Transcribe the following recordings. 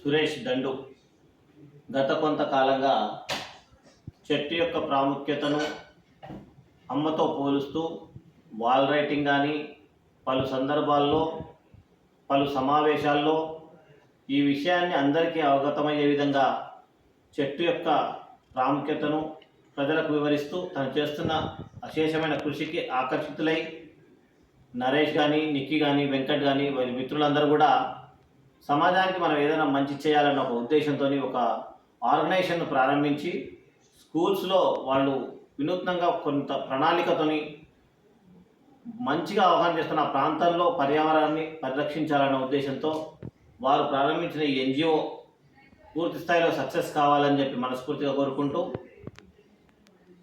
సురేష్ దండు. గత కొంతకాలంగా చెట్టు యొక్క ప్రాముఖ్యతను అమ్మతో పోలుస్తూ వాల్ రైటింగ్ కానీ పలు సందర్భాల్లో పలు సమావేశాల్లో ఈ విషయాన్ని అందరికీ అవగతమయ్యే విధంగా చెట్టు యొక్క ప్రాముఖ్యతను ప్రజలకు వివరిస్తూ తను చేస్తున్న అశేషమైన కృషికి ఆకర్షితులై నరేష్ కానీ నిక్కీ కానీ వెంకట్ కానీ వారి మిత్రులందరూ కూడా సమాజానికి మనం ఏదైనా మంచి చేయాలన్న ఒక ఉద్దేశంతో ఒక ఆర్గనైజేషన్ ప్రారంభించి స్కూల్స్లో వాళ్ళు వినూత్నంగా కొంత ప్రణాళికతోని మంచిగా అవగాహన చేస్తున్న ఆ ప్రాంతంలో పర్యావరణాన్ని పరిరక్షించాలన్న ఉద్దేశంతో వారు ప్రారంభించిన ఈ ఎన్జిఓ పూర్తి స్థాయిలో సక్సెస్ కావాలని చెప్పి మనస్ఫూర్తిగా కోరుకుంటూ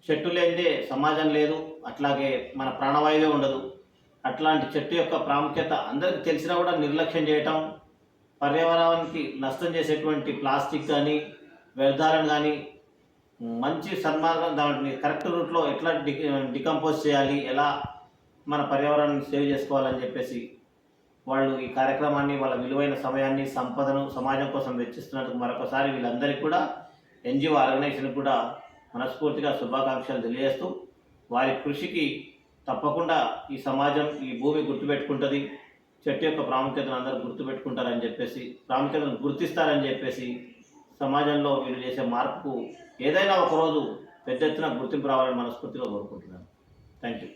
చెట్టు లేనిదే సమాజం లేదు అట్లాగే మన ప్రాణవాయువే ఉండదు. అట్లాంటి చెట్టు యొక్క ప్రాముఖ్యత అందరికీ తెలిసినా కూడా నిర్లక్ష్యం చేయటం పర్యావరణానికి నష్టం చేసేటువంటి ప్లాస్టిక్ కానీ వ్యర్థాలను కానీ మంచి సన్మార్గం దాన్ని కరెక్ట్ రూట్లో ఎట్లా డి డికంపోజ్ చేయాలి ఎలా మన పర్యావరణాన్ని సేవ్ చేసుకోవాలని చెప్పేసి వాళ్ళు ఈ కార్యక్రమాన్ని వాళ్ళ విలువైన సమయాన్ని సంపదను సమాజం కోసం వెచ్చిస్తున్నందుకు మరొకసారి వీళ్ళందరికీ కూడా ఎన్జిఓ ఆర్గనైజేషన్ కూడా మనస్ఫూర్తిగా శుభాకాంక్షలు తెలియజేస్తూ వారి కృషికి తప్పకుండా ఈ సమాజం ఈ భూమి గుర్తుపెట్టుకుంటుంది. చెట్టు యొక్క ప్రాముఖ్యతను అందరూ గుర్తుపెట్టుకుంటారని చెప్పేసి ప్రాముఖ్యతను గుర్తిస్తారని చెప్పేసి సమాజంలో వీళ్ళు చేసే మార్పుకు ఏదైనా ఒకరోజు పెద్ద ఎత్తున గుర్తింపు రావాలని మనస్ఫూర్తిగా కోరుకుంటున్నాను. Thank you